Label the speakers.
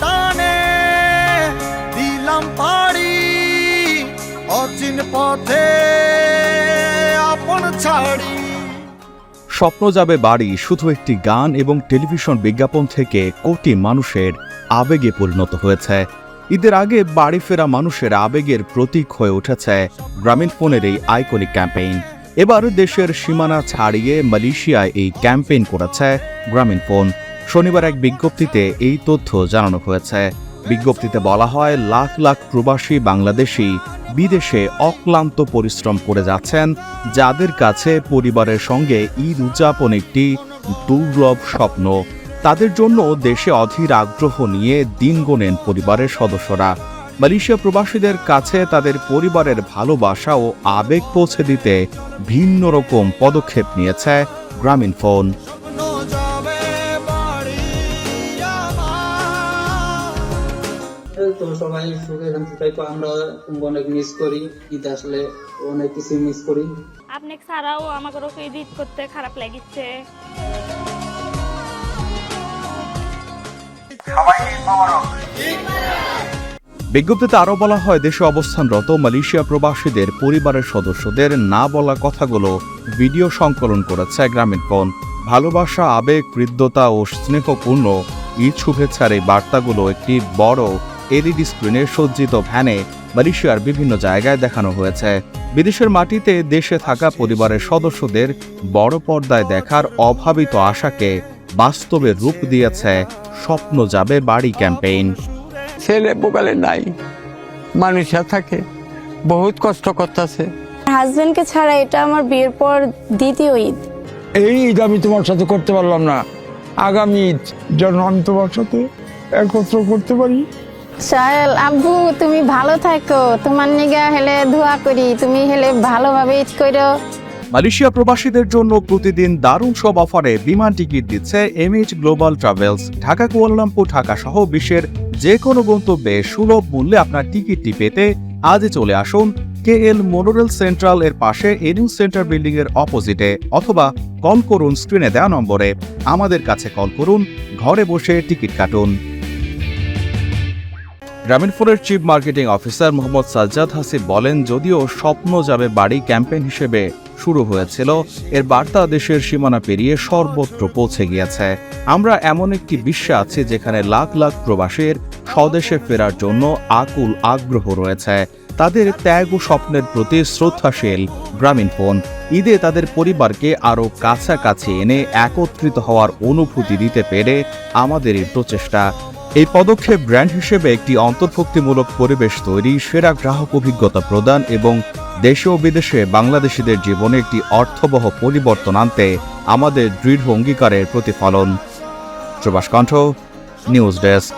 Speaker 1: টানে দিলাম পাড়ি অচিন পথে আপন ছাড়ি।
Speaker 2: স্বপ্ন যাবে বাড়ি শুধু একটি গান এবং টেলিভিশন বিজ্ঞাপন থেকে কোটি মানুষের আবেগে পরিণত হয়েছে। ঈদের আগে বাড়ি ফেরা মানুষের আবেগের প্রতীক হয়ে উঠেছে গ্রামীণ ফোনের এই আইকনিক ক্যাম্পেইন। এবার দেশের সীমানা ছাড়িয়ে মালয়েশিয়ায় এই ক্যাম্পেইন করেছে গ্রামীণ ফোন। শনিবার এক বিজ্ঞপ্তিতে এই তথ্য জানানো হয়েছে। বিজ্ঞপ্তিতে বলা হয়, লাখ লাখ প্রবাসী বাংলাদেশি বিদেশে অক্লান্ত পরিশ্রম করে যাচ্ছেন, যাদের কাছে পরিবারের সঙ্গে ঈদ উদযাপন একটি দুর্লভ স্বপ্ন। তাদের জন্য দেশে অধীর আগ্রহ নিয়ে দিন গোনেন পরিবারের সদস্যরা। মালয়েশিয়া প্রবাসীদের কাছে তাদের পরিবারের ভালোবাসা ও আবেগ পৌঁছে দিতে ভিন্ন রকম পদক্ষেপ নিয়েছে গ্রামীণ ফোন।
Speaker 3: তো সবাই সুখে শান্তি থাকো। আমরা অনেক মিস করি ঈদ আসলে অনেক কিছু মিস করি।
Speaker 4: আপনি ছাড়াও আমাকে এডিট করতে খারাপ লাগিচ্ছে।
Speaker 2: বিজ্ঞপ্তিতে আরও বলা হয় দেশে অবস্থানরত মালয়েশিয়া প্রবাসীদের পরিবারের সদস্যদের না বলা কথাগুলো ভিডিও সংকলন করেছে গ্রামীণ ফোন। ভালোবাসা আবেগ হৃদ্যতা ও স্নেহপূর্ণ ঈদ শুভেচ্ছার এই বার্তাগুলো একটি বড় এলইডি স্ক্রিনে সজ্জিত ভ্যানে মালয়েশিয়ার বিভিন্ন জায়গায় দেখানো হয়েছে। বিদেশের মাটিতে দেশে থাকা পরিবারের সদস্যদের বড় পর্দায় দেখার অভাবিত আশাকে বাস্তবে রূপ দিয়েছে স্বপ্ন যাবে বাড়ি ক্যাম্পেইন।
Speaker 5: ছেলে বোকালে নাই মানুষরা থাকে বহুত কষ্ট করতেছে।
Speaker 6: হাজবেন্ডকে ছাড়া এটা আমার বিয়ের পর দ্বিতীয় ঈদ।
Speaker 7: এই ঈদ আমি তোমার সাথে করতে পারলাম না। আগামী ঈদ যেন আমি তোমার সাথে একত্র করতে পারি।
Speaker 6: সাহেল, আব্বু, তুমি ভালো থাকো। তোমার নিগা হেলে ধোয়া করি, তুমি হেলে ভালোভাবে ঈদ করো।
Speaker 2: মালয়েশিয়া প্রবাসীদের জন্য প্রতিদিন দারুণ সব অফারে বিমান টিকিট দিচ্ছে MH global travels Dhaka, Kuala Lumpur, Dhaka সহ বিশ্বের যে কোনো গন্তব্যে সুলভ মূল্যে আপনার টিকিটটি পেতে আজই চলে আসুন কে এল মোনোরেল সেন্ট্রাল এর পাশে এনিউ সেন্টার বিল্ডিং এর অপোজিটে অথবা কল করুন স্ক্রিনে দেওয়া নম্বরে। আমাদের কাছে কল করুন, ঘরে বসে টিকিট কাটুন। গ্রামীণ ফোনের chief marketing officer Mohammad Sajjad Hasib বলেন, যদিও স্বপ্ন যাবে বাড়ি ক্যাম্পেইন হিসেবে শুরু হয়েছিল, এর বার্তা দেশের সীমানা পেরিয়ে সর্বত্র পৌঁছে গিয়েছে। আমরা এমন একটি বিশ্বে আছি যেখানে লাখ লাখ প্রবাসীর স্বদেশে ফেরার জন্য আকুল আগ্রহ রয়েছে। তাদের ত্যাগ ও স্বপ্নের প্রতি শ্রদ্ধাশীল গ্রামীণ ফোন। ঈদে তাদের পরিবারকে আরও কাছাকাছি এনে একত্রিত হওয়ার অনুভূতি দিতে পেরে আমাদের এই প্রচেষ্টা। এই পদক্ষেপ ব্র্যান্ড হিসেবে একটি অন্তর্ভুক্তিমূলক পরিবেশ তৈরি, সেরা গ্রাহক অভিজ্ঞতা প্রদান এবং দেশে ও বিদেশে বাংলাদেশিদের জীবনে একটি অর্থবহ পরিবর্তন আনতে আমাদের দৃঢ় অঙ্গীকারের প্রতিফলন। প্রবাস কণ্ঠ নিউজ ডেস্ক।